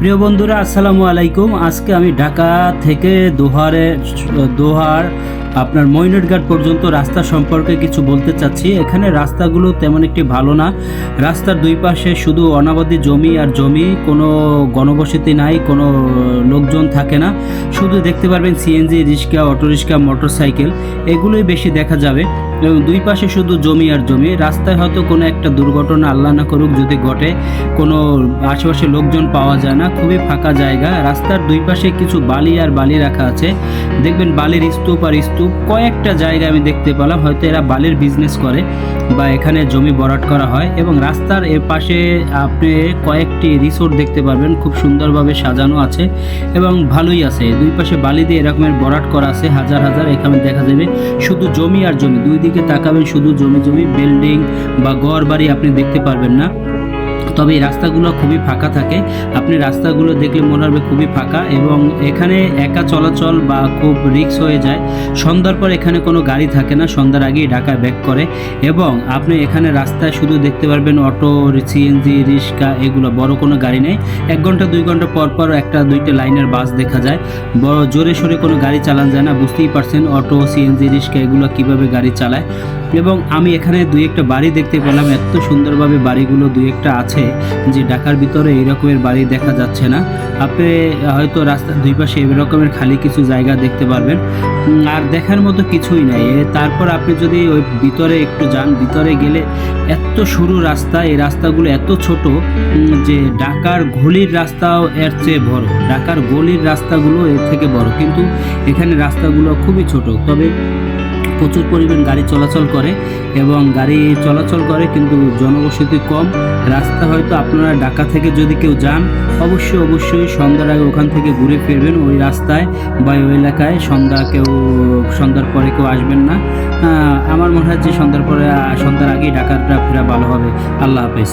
প্রিয় বন্ধুরা আসসালামু আলাইকুম। আজকে আমি ঢাকা থেকে দোহারে দোহার আপনার মইনটঘাট পর্যন্ত রাস্তা সম্পর্কে কিছু বলতে চাচ্ছি। এখানে রাস্তাগুলো তেমন একটি ভালো না। রাস্তার দুই পাশে শুধু অনাবাদি জমি আর জমি, কোনো গণবসতি নাই, কোনো লোকজন থাকে না। শুধু দেখতে পারবেন CNG rickshaw autorickshaw motorcycle এগুলোই বেশি দেখা যাবে। এবং দুই পাশে শুধু জমি আর জমি। রাস্তায় হয়তো কোনো একটা দুর্ঘটনা আল্লাহ না করুক যদি ঘটে, কোনো আশেপাশে লোকজন পাওয়া যায় না, খুবই ফাঁকা জায়গা। রাস্তার দুই পাশে কিছু বালি আর বালি রাখা আছে। দেখবেন বালির স্তূপ আর স্তূপ কয়েকটা জায়গায় আমি দেখতে পেলাম, হয়তো এরা বালির বিজনেস করে বা এখানে জমি বরাট করা হয় এবং রাস্তার এর পাশে আপনি কয়েকটি রিসোর্ট দেখতে পারবেন, খুব সুন্দরভাবে সাজানো আছে এবং ভালোই আছে। দুই পাশে বালি দিয়ে এরকমের বরাট করা আছে, হাজার হাজার, এখানে দেখা যাবে শুধু জমি আর জমি। দুই দিকে তাকাবেন, শুধু জমি জমি বিল্ডিং বা ঘর বাড়ি আপনি দেখতে পারবেন না। তবে এই রাস্তাগুলো খুবই ফাঁকা থাকে। আপনি রাস্তাগুলো দেখলে মনে হবে খুবই ফাঁকা এবং এখানে একা চলাচল বা খুব রিক্স হয়ে যায়। সন্ধ্যার পর এখানে কোনো গাড়ি থাকে না, সন্ধ্যার আগেই ঢাকায় ব্যাক করে এবং আপনি এখানে রাস্তায় শুধু দেখতে পারবেন অটো সিএনজি রিক্সা এগুলো, বড় কোনো গাড়ি নেই। এক ঘণ্টা, দুই ঘণ্টা পর পর একটা, দুইটা লাইনের বাস দেখা যায়। বড় জোরে সোরে কোনো গাড়ি চালান যায় না, বুঝতেই পারছেন অটো সিএনজি রিক্সা এগুলো কীভাবে গাড়ি চালায়। এবং আমি এখানে দুই একটা বাড়ি দেখতে পেলাম। এত সুন্দরভাবে বাড়িগুলো দুই একটা আছে যে ঢাকার ভিতরে এই রকমের বাড়ি দেখা যাচ্ছে না। আপনি হয়তো রাস্তার দুই পাশে এই রকমের খালি কিছু জায়গা দেখতে পারবেন। আর দেখার মতো কিছুই নাই। তারপর আপনি যদি ওই ভিতরে একটু যান, ভিতরে গেলে এত সরু রাস্তা, এই রাস্তাগুলো এত ছোট যে ঢাকার গলির রাস্তাও এর চেয়ে বড়। ঢাকার গলির রাস্তাগুলো এর থেকে বড়। কিন্তু এখানে রাস্তাগুলো খুবই ছোট। তবে প্রচুর পরিমাণ গাড়ি চলাচল করে এবং গাড়ি চলাচল করে কিন্তু জনবসতি কম। রাস্তা হয়তো আপনারা ঢাকা থেকে যদি কেউ যান, অবশ্যই অবশ্যই সন্ধ্যার আগে ওখান থেকে ঘুরে ফিরবেন ওই রাস্তায় বা ওই এলাকায়। সন্ধ্যা কেউ, সন্ধ্যার পরে কেউ আসবেন না। আমার মনে হয় যে সন্ধ্যার পরে, সন্ধ্যার আগেই ঢাকাটা ফেরা ভালো হবে। আল্লাহ হাফেজ।